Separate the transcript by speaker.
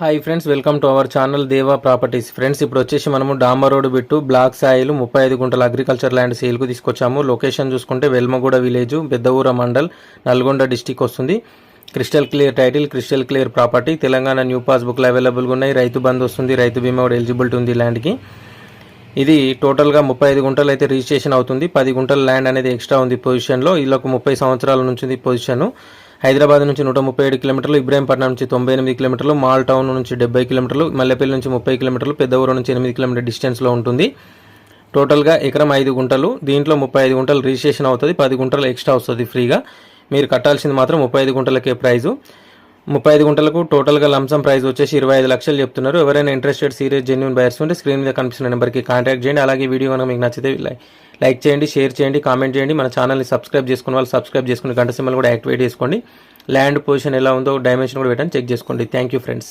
Speaker 1: Hi friends welcome to our channel Deva properties friends ఇప్పుడు వచ్చేసి మనము డాంబర్ రోడ్ బిట్టు బ్లాక్ సాయిలు ముప్పై ఐదు గుంటల అగ్రికల్చర్ ల్యాండ్ సేల్కు తీసుకొచ్చాము. లొకేషన్ చూసుకుంటే Velmaguda village Peddavoora mandal Nalgonda district వస్తుంది. Crystal clear title crystal clear property Telangana new పాస్బుక్లు అవైలబుల్గా ఉన్నాయి. రైతు బంద్ వస్తుంది రైతు బీమా కూడా ఎలిజిబిలిటీ ఉంది ల్యాండ్కి ఇది టోటల్గా ముప్పై ఐదు గుంటలు అయితే రిజిస్ట్రేషన్ అవుతుంది. పది గుంటల ల్యాండ్ అనేది ఎక్స్ట్రా ఉంది పొజిషన్లో వీళ్ళకు ముప్పై సంవత్సరాల నుంచి పొజిషన్ హైదరాబాద్ నుంచి నూట ముప్పై ఏడు కిలోమీటర్లు ఇబ్రాహీంపట్నం నుంచి తొంభై ఎనిమిది కిలోమీటర్లు మాల్ టౌన్ నుంచి డెబ్బై కిలోమీటర్లు మల్లెపల్లి నుంచి ముప్పై కిలోమీటర్లు పెద్ద ఊరు నుంచి ఎనిమిది కిలోమీటర్ డిస్టెన్స్లో ఉంటుంది. టోటల్గా ఎకరం ఐదు గుంటలు దీంట్లో ముప్పై ఐదు గుంటలు రిజిస్ట్రేషన్ అవుతుంది పది గుంటలు ఎక్స్ట్రా వస్తుంది ఫ్రీగా. మీరు కట్టాల్సింది మాత్రం ముప్పై ఐదు గుంటలకే ప్రైజు. ముప్పై ఐదు గుంటలకు టోటల్గా లంసం ప్రైస్ వచ్చేసి ఇరవై ఐదు లక్షలు చెప్తున్నారు. ఎవరైనా ఇంట్రెస్టెడ్ సీరియస్ జెన్యున్ బయర్స్ ఉంటే స్క్రీన్ మీద కనిపిస్తున్న నెంబర్కి కాంటాక్ట్ చేయండి. అలాగే వీడియో కనుక మీకు నచ్చితే లైక్ చేయండి షేర్ చేయండి కామెంట్ చేయండి. మన ఛానల్ని సబ్స్క్రైబ్ చేసుకున్న వాళ్ళు సబ్స్క్రైబ్ చేసుకుని గంట సింబల్ కూడా యాక్టివేట్ చేసుకోండి. ల్యాండ్ పొజిషన్ ఎలా ఉందో డైమెన్షన్ కూడా పెట్టండి చెక్ చేసుకోండి. Thank you friends